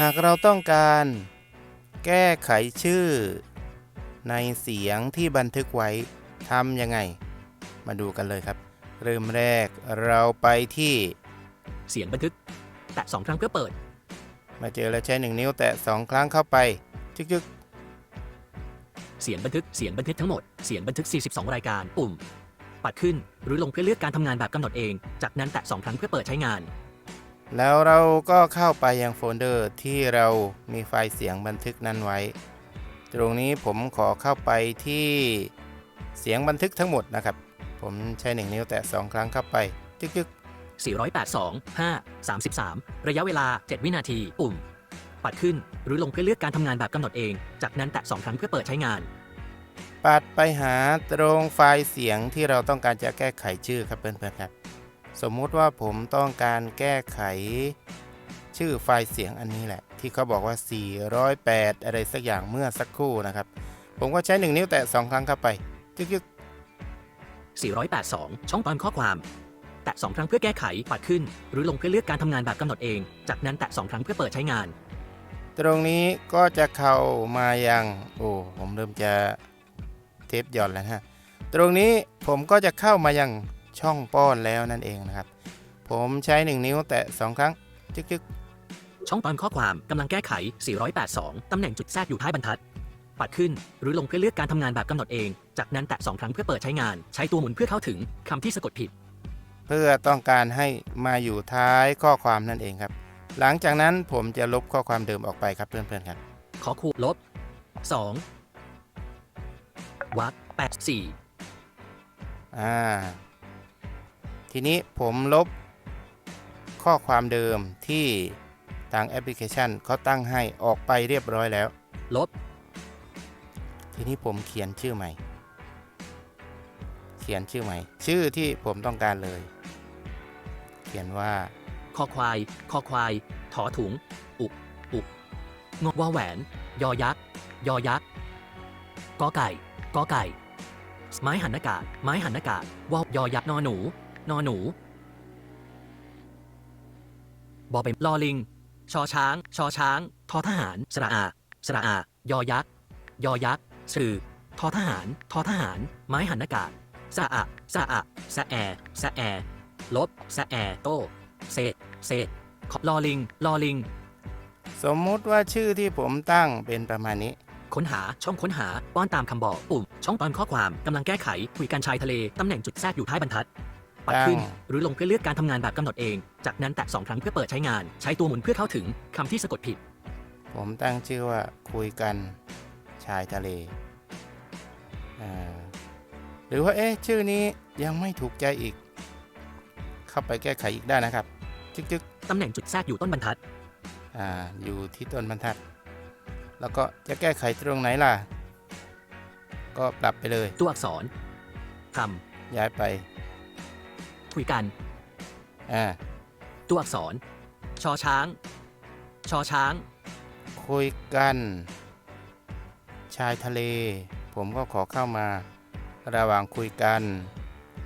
หากเราต้องการแก้ไขชื่อ ในเสียงที่บันทึกไว้ทำยังไง มาดูกันเลยครับ เริ่มแรกเราไปที่เสียงบันทึก แตะสองครั้งเพื่อเปิด มาเจอแล้วใช้หนึ่งนิ้วแตะสองครั้งเข้าไปจึกเสียงบันทึก เสียงบันทึกทั้งหมด เสียงบันทึก 42 รายการ ปุ่ม ปัดขึ้น หรือลงเพื่อเลือกการทำงานแบบกำหนดเอง จากนั้นแตะสองครั้งเพื่อเปิดใช้งานๆ แล้วเราก็เข้าไปยังโฟลเดอร์ที่เรามีไฟล์เสียงบันทึกนั้นไว้ ตรงนี้ผมขอเข้าไปที่เสียงบันทึกทั้งหมดนะครับ ผมใช้หนึ่งนิ้วแตะสองครั้งเข้าไปจึกๆ482 5 33 ระยะเวลา 7 วินาทีปุ่ม ปัดขึ้นหรือลงเพื่อเลือกการทำงานแบบกำหนดเอง จากนั้นแตะสองครั้งเพื่อเปิดใช้งาน ปัดไปหาตรงไฟล์เสียงที่เราต้องการจะแก้ไขชื่อครับเพื่อนๆครับ สมมุติว่าผมต้องการแก้ไขชื่อไฟล์เสียงอันนี้แหละ ที่เขาบอกว่า 408 อะไรสักอย่างเมื่อสักครู่นะครับ ผมก็ใช้ 1 นิ้วแตะ 2 ครั้งเข้าไปยึก482 ช่องตอนข้อความ แตะสองครั้งเพื่อแก้ไขปัดขึ้น หรือลงเพื่อเลือกการทำงานแบบกำหนดเอง จากนั้นแตะสองครั้งเพื่อเปิดใช้งานๆตรงนี้ก็จะเข้ามายัง โอ้ผมเริ่มจะเทปหย่อนแล้วนะฮะ ตรงนี้ผมก็จะเข้ามายัง ช่องป้อนแล้วนั่นเองนะครับ ผมใช้ 1 นิ้วแตะ 2 ครั้ง จึกๆช่องตอนข้อความกำลังแก้ไข 482 ตำแหน่งจุดแทรกอยู่ท้ายบรรทัด ปัดขึ้นหรือลงเพื่อเลือกการทำงานแบบกำหนดเอง จากนั้นแตะสองครั้งเพื่อเปิดใช้งาน ใช้ตัวหมุนเพื่อเข้าถึงคำที่สะกดผิด เพื่อต้องการให้มาอยู่ท้ายข้อความนั่นเองครับ หลังจากนั้นผมจะลบข้อความเดิมออกไปครับเพื่อนๆครับ ขอคูณลบ 2 วัก8 4อ่า ทีนี้ผมลบข้อความเดิมที่ทางแอปพลิเคชันเขาตั้งให้ออกไปเรียบร้อยแล้ว ลบ ทีนี้ผมเขียนชื่อใหม่ เขียนชื่อใหม่ ชื่อที่ผมต้องการเลย เขียนว่าคอควายคอควายถอถุง อุกอุกงอวาแหวน ยอยักษ์ ยอยักษ์กอไก่กอไก่ ไม้หันอากาศ ไม้หันอากาศวอยอยักษ์นอหนู นอหนู บอเป็นลอลิง ชอช้าง ชอช้าง ทอทหาร สระอา สระอา ยอยักษ์ ยอยักษ์ สื่อ ทอทหาร ทอทหาร ไม้หันอากาศ สะอะ สะอะ สะแอ สะแอ ลบ สะแอ โต เศษ เศษขอลอลิง ลอลิง สมมุติว่าชื่อที่ผมตั้งเป็นประมาณนี้ ค้นหา ช่องค้นหา ป้อนตามคำบอก ปุ่ม ช่องตอนข้อความ กำลังแก้ไข คุยกันชายทะเล ตำแหน่งจุดแทรกอยู่ท้ายบรรทัด ปัดขึ้นตั้งหรือลงเพื่อเลือกการทำงานแบบกำหนดเอง จากนั้นแตะสองครั้งเพื่อเปิดใช้งาน ใช้ตัวหมุนเพื่อเข้าถึงคำที่สะกดผิด ผมตั้งชื่อว่าคุยกันชายทะเลอ่าหรือว่าเอ๊ะชื่อนี้ยังไม่ถูกใจอีก เข้าไปแก้ไขอีกได้นะครับจึกจึกตำแหน่งจุดแทรกอยู่ต้นบรรทัดๆอ่าอยู่ที่ต้นบรรทัด แล้วก็จะแก้ไขตรงไหนล่ะ ก็ปรับไปเลย ตัวอักษรคย้ายไปำ คุยกัน อ่าตัวอักษร ชอช้าง ชอช้าง คุยกัน ชายทะเล ผมก็ขอเข้ามา ระหว่างคุยกัน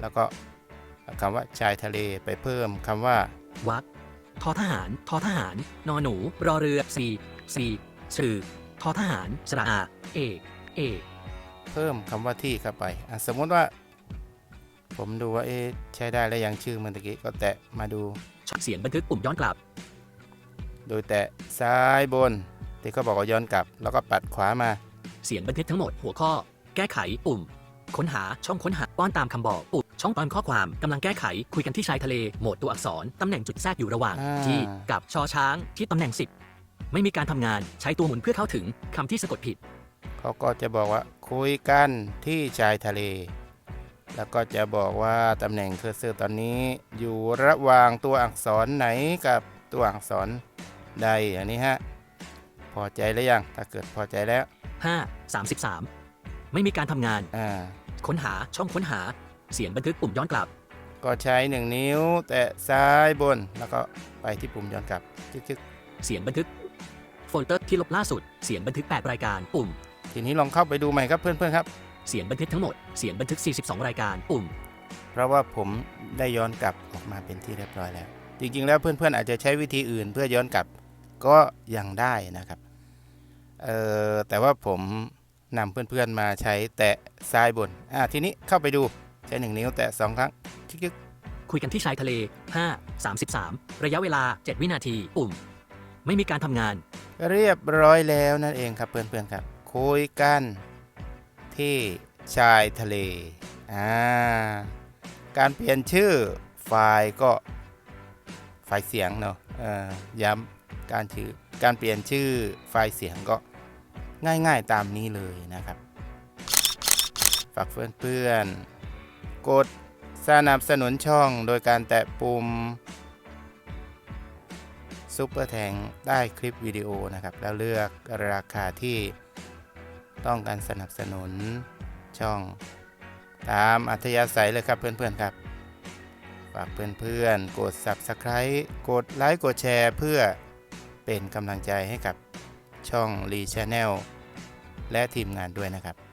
แล้วก็คำว่าชายทะเลไปเพิ่มคำว่า วักทอทหารทอทหาร นอหนู รอเรือสีสีสื่อทอทหาร สระอา เอก เอก เพิ่มคำว่าที่เข้าไปอะสมมติว่า ผมดูว่าเอ๊ะใช้ได้แล้วยังชื่อเมื่อกี้ก็แตะมาดูเสียงบันทึกปุ่มย้อนกลับ โดยแตะซ้ายบนที่เขาบอกว่าย้อนกลับ แล้วก็ปัดขวามา เสียงบันทึกทั้งหมดหัวข้อ แก้ไขปุ่ม ค้นหาช่องค้นหาป้อนตามคำบอกปุ่มช่องตอนข้อความกำลังแก้ไขคุยกันที่ชายทะเลโหมดตัวอักษรตำแหน่งจุดแทรกอยู่ระหว่าง อ่า ที่กับชอช้างที่ตำแหน่งสิบไม่มีการทำงานใช้ตัวหมุนเพื่อเข้าถึงคำที่สะกดผิด เขาก็จะบอกว่าคุยกันที่ชายทะเล แล้วก็จะบอกว่าตำแหน่งเคอร์เซอร์ตอนนี้อยู่ระหว่างตัวอักษรไหนกับตัวอักษรใดอย่างนี้ฮะ พอใจแล้วยัง ถ้าเกิดพอใจแล้ว 5 33 ไม่มีการทำงาน อ่า ค้นหาช่องค้นหา เสียงบันทึกปุ่มย้อนกลับ ก็ใช้หนึ่งนิ้ว แตะซ้ายบน แล้วก็ไปที่ปุ่มย้อนกลับจึ๊กเสียงบันทึก โฟลเดอร์ที่ลบล่าสุด เสียงบันทึก 8 รายการปุ่ม ๆทีนี้ลองเข้าไปดูใหม่ครับเพื่อนๆครับ เสียงบันทึกทั้งหมด เสียงบันทึก 42 รายการ ปุ่ม เพราะว่าผมได้ย้อนกลับออกมาเป็นที่เรียบร้อยแล้ว จริงๆ แล้วเพื่อนๆอาจจะใช้วิธีอื่น เพื่อย้อนกลับก็ยังได้นะครับเออแต่ว่าผมนำเพื่อนๆมาใช้แตะซ้ายบนอ่าทีนี้เข้าไปดูใช้หนึ่งนิ้วแตะสองครั้งคลิกคุยกันที่ชายทะเล 5 33 ระยะเวลา 7 วินาที ปุ่ม ไม่มีการทำงาน ๆเรียบร้อยแล้วนั่นเองครับเพื่อนๆครับคุยกัน ที่ชายทะเลอ่าการเปลี่ยนชื่อไฟล์ก็ไฟล์เสียงเนาะย้ำการชื่อการเปลี่ยนชื่อไฟล์เสียงก็ง่ายๆตามนี้เลยนะครับ ฝากเพื่อนๆกดสนับสนุนช่องโดยการแตะปุ่มซุปเปอร์แทงได้คลิปวิดีโอนะครับ แล้วเลือกราคาที่ ต้องการสนับสนุนช่อง ตามอัธยาศัยเลยครับเพื่อนๆครับ ฝากเพื่อนๆ กด Subscribe กดไลค์กดแชร์เพื่อเป็นกำลังใจให้กับช่องรีช n แนลและทีมงานด้วยนะครับ